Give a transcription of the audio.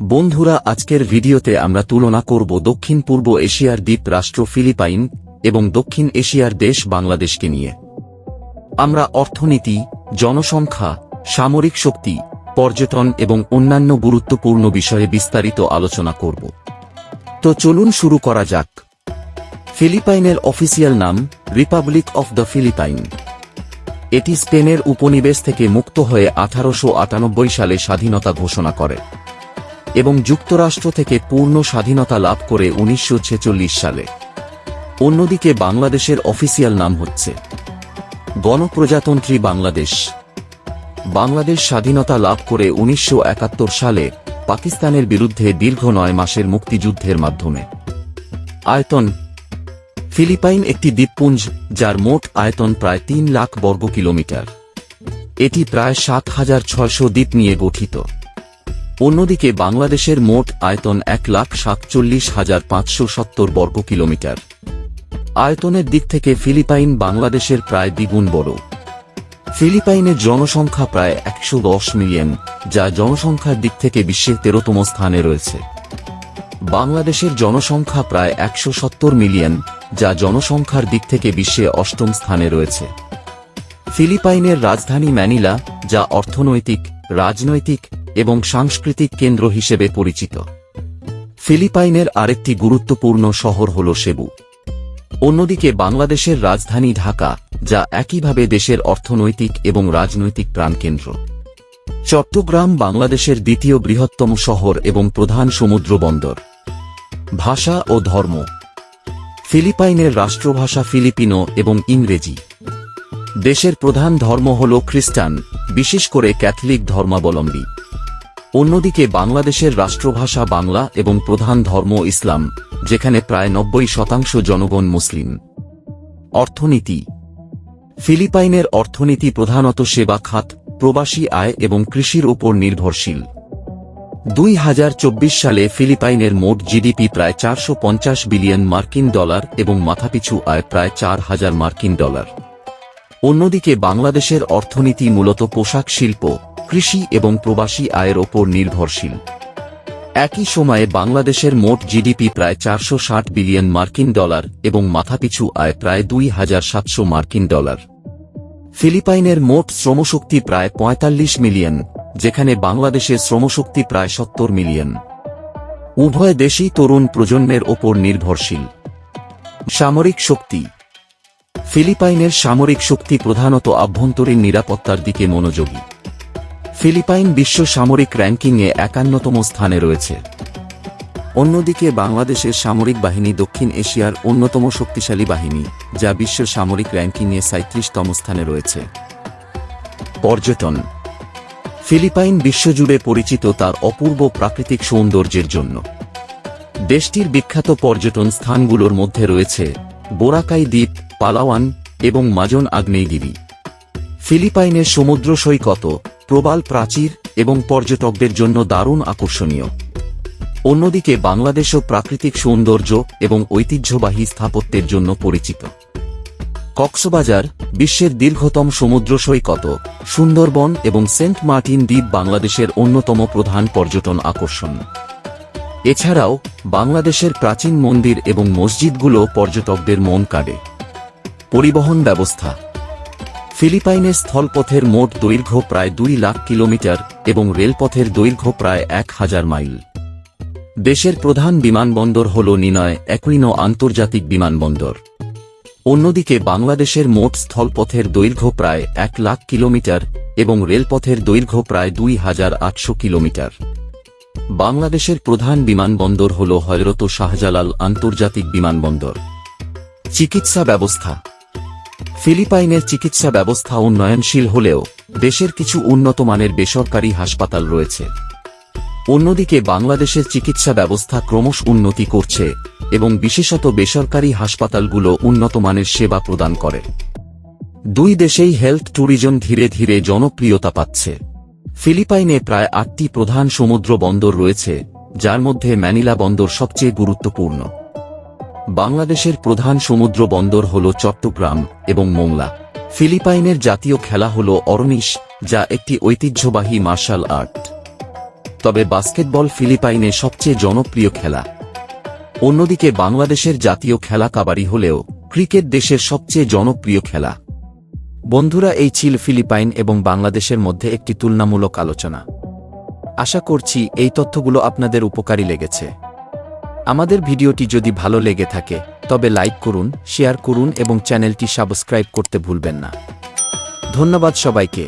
বন্ধুরা, আজকের ভিডিওতে আমরা তুলনা করব দক্ষিণ পূর্ব এশিয়ার দ্বীপ রাষ্ট্র ফিলিপাইন এবং দক্ষিণ এশিয়ার দেশ বাংলাদেশকে নিয়ে। আমরা অর্থনীতি, জনসংখ্যা, সামরিক শক্তি, পর্যটন এবং অন্যান্য গুরুত্বপূর্ণ বিষয়ে বিস্তারিত আলোচনা করব। তো চলুন শুরু করা যাক। ফিলিপাইনের অফিসিয়াল নাম রিপাবলিক অফ দ্য ফিলিপাইন। এটি স্পেনের উপনিবেশ থেকে মুক্ত হয়ে আঠারোশো আটানব্বই সালে স্বাধীনতা ঘোষণা করে। এবং যুক্তরাষ্ট্র থেকে পূর্ণ স্বাধীনতা লাভ করে উনিশশো ছেচল্লিশ সালে। অন্যদিকে বাংলাদেশের অফিসিয়াল নাম হচ্ছে গণপ্রজাতন্ত্রী বাংলাদেশ। বাংলাদেশ স্বাধীনতা লাভ করে উনিশশো একাত্তর সালে পাকিস্তানের বিরুদ্ধে দীর্ঘ নয় মাসের মুক্তিযুদ্ধের মাধ্যমে। আয়তন ফিলিপাইন একটি দ্বীপপুঞ্জ যার মোট আয়তন প্রায় তিন লাখ বর্গ কিলোমিটার এটি প্রায় সাত হাজার ছয়শো দ্বীপ নিয়ে গঠিত। অন্যদিকে বাংলাদেশের মোট আয়তন এক লাখ সাতচল্লিশ হাজার পাঁচশো সত্তর বর্গ কিলোমিটার। আয়তনের দিক থেকে ফিলিপাইন বাংলাদেশের প্রায় দ্বিগুণ বড়। ফিলিপাইনের জনসংখ্যা প্রায় একশো দশ মিলিয়ন, যা জনসংখ্যার দিক থেকে বিশ্বের তেরোতম স্থানে রয়েছে। বাংলাদেশের জনসংখ্যা প্রায় একশো সত্তর মিলিয়ন, যা জনসংখ্যার দিক থেকে বিশ্বে অষ্টম স্থানে রয়েছে। ফিলিপাইনের রাজধানী ম্যানিলা, যা অর্থনৈতিক, রাজনৈতিক এবং সাংস্কৃতিক কেন্দ্র হিসেবে পরিচিত। ফিলিপাইনের আরেকটি গুরুত্বপূর্ণ শহর হল সেবু। অন্যদিকে বাংলাদেশের রাজধানী ঢাকা, যা একইভাবে দেশের অর্থনৈতিক এবং রাজনৈতিক প্রাণকেন্দ্র। চট্টগ্রাম বাংলাদেশের দ্বিতীয় বৃহত্তম শহর এবং প্রধান সমুদ্র বন্দর। ভাষা ও ধর্ম। ফিলিপাইনের রাষ্ট্রভাষা ফিলিপিনো এবং ইংরেজি। দেশের প্রধান ধর্ম হল খ্রিস্টান, বিশেষ করে ক্যাথলিক ধর্মাবলম্বী। অন্যদিকে বাংলাদেশের রাষ্ট্রভাষা বাংলা এবং প্রধান ধর্ম ইসলাম, যেখানে প্রায় নব্বই শতাংশ জনগণ মুসলিম। অর্থনীতি। ফিলিপাইনের অর্থনীতি প্রধানত সেবা খাত, প্রবাসী আয় এবং কৃষির উপর নির্ভরশীল। দুই হাজার চব্বিশ সালে ফিলিপাইনের মোট জিডিপি প্রায় চারশো পঞ্চাশ বিলিয়ন মার্কিন ডলার এবং মাথাপিছু আয় প্রায় চার হাজার মার্কিন ডলার। অন্যদিকে বাংলাদেশের অর্থনীতি মূলত পোশাক শিল্প কৃষি এবং প্রবাসী আয়ের ওপর নির্ভরশীল। একই সময়ে বাংলাদেশের মোট জিডিপি প্রায় চারশো ষাট বিলিয়ন মার্কিন ডলার এবং মাথাপিছু আয় প্রায় দুই হাজার সাতশো মার্কিন ডলার। ফিলিপাইনের মোট শ্রমশক্তি প্রায় পঁয়তাল্লিশ মিলিয়ন, যেখানে বাংলাদেশের শ্রমশক্তি প্রায় সত্তর মিলিয়ন। উভয় দেশই তরুণ প্রজন্মের ওপর নির্ভরশীল। সামরিক শক্তি। ফিলিপাইনের সামরিক শক্তি প্রধানত আভ্যন্তরীণ নিরাপত্তার দিকে মনোযোগী। ফিলিপাইন বিশ্ব সামরিক র্যাঙ্কিংয়ে একান্নতম স্থানে রয়েছে। অন্যদিকে বাংলাদেশের সামরিক বাহিনী দক্ষিণ এশিয়ার অন্যতম শক্তিশালী বাহিনী, যা বিশ্ব সামরিক র্যাঙ্কিংয়ে সাঁত্রিশতম স্থানে রয়েছে। পর্যটন। ফিলিপাইন বিশ্বজুড়ে পরিচিত তার অপূর্ব প্রাকৃতিক সৌন্দর্যের জন্য। দেশটির বিখ্যাত পর্যটন স্থানগুলোর মধ্যে রয়েছে বোরাকাই দ্বীপ, পালাওয়ান এবং মাজন আগ্নেয়গিরি ফিলিপাইনের সমুদ্র সৈকত প্রবাল প্রাচীর এবং পর্যটকদের জন্য দারুণ আকর্ষণীয়। অন্যদিকে বাংলাদেশও প্রাকৃতিক সৌন্দর্য এবং ঐতিহ্যবাহী স্থাপত্যের জন্য পরিচিত। কক্সবাজার বিশ্বের দীর্ঘতম সমুদ্র সৈকত, সুন্দরবন এবং সেন্ট মার্টিন দ্বীপ বাংলাদেশের অন্যতম প্রধান পর্যটন আকর্ষণ। এছাড়াও বাংলাদেশের প্রাচীন মন্দির এবং মসজিদগুলো পর্যটকদের মন কাড়ে। পরিবহন ব্যবস্থা ফিলিপাইনের স্থলপথের মোট দৈর্ঘ্য প্রায় দুই লাখ কিলোমিটার এবং রেলপথের দৈর্ঘ্য প্রায় এক হাজার মাইল। দেশের প্রধান বিমানবন্দর হল নিনয়, একুইনো আন্তর্জাতিক বিমানবন্দর। অন্যদিকে বাংলাদেশের মোট স্থলপথের দৈর্ঘ্য প্রায় এক লাখ কিলোমিটার এবং রেলপথের দৈর্ঘ্য প্রায় দুই হাজার আটশো কিলোমিটার। বাংলাদেশের প্রধান বিমানবন্দর হল হয়রত শাহজালাল আন্তর্জাতিক বিমানবন্দর। চিকিৎসা ব্যবস্থা ফিলিপাইনের চিকিৎসা ব্যবস্থা উন্নয়নশীল হলেও দেশের কিছু উন্নত মানের বেসরকারি হাসপাতাল রয়েছে। অন্যদিকে বাংলাদেশের চিকিৎসা ব্যবস্থা ক্রমশ উন্নতি করছে এবং বিশেষত বেসরকারি হাসপাতালগুলো উন্নত মানের সেবা প্রদান করে। দুই দেশেই হেলথ ট্যুরিজম ধীরে ধীরে জনপ্রিয়তা পাচ্ছে। ফিলিপাইনে প্রায় আটটি প্রধান সমুদ্র বন্দর রয়েছে, যার মধ্যে ম্যানিলা বন্দর সবচেয়ে গুরুত্বপূর্ণ। বাংলাদেশের প্রধান সমুদ্র বন্দর হল চট্টগ্রাম এবং মোংলা। ফিলিপাইনের জাতীয় খেলা হল অরনিশ, যা একটি ঐতিহ্যবাহী মার্শাল আর্ট। তবে বাস্কেটবল ফিলিপাইনে সবচেয়ে জনপ্রিয় খেলা। অন্যদিকে বাংলাদেশের জাতীয় খেলা কাবাডি হলেও ক্রিকেট দেশের সবচেয়ে জনপ্রিয় খেলা। বন্ধুরা, এই ছিল ফিলিপাইন এবং বাংলাদেশের মধ্যে একটি তুলনামূলক আলোচনা। আশা করছি এই তথ্যগুলো আপনাদের উপকারী লেগেছে। আমাদের ভিডিওটি যদি ভালো লেগে থাকে, তবে লাইক করুন, শেয়ার করুন এবং চ্যানেলটি সাবস্ক্রাইব করতে ভুলবেন না। ধন্যবাদ সবাইকে।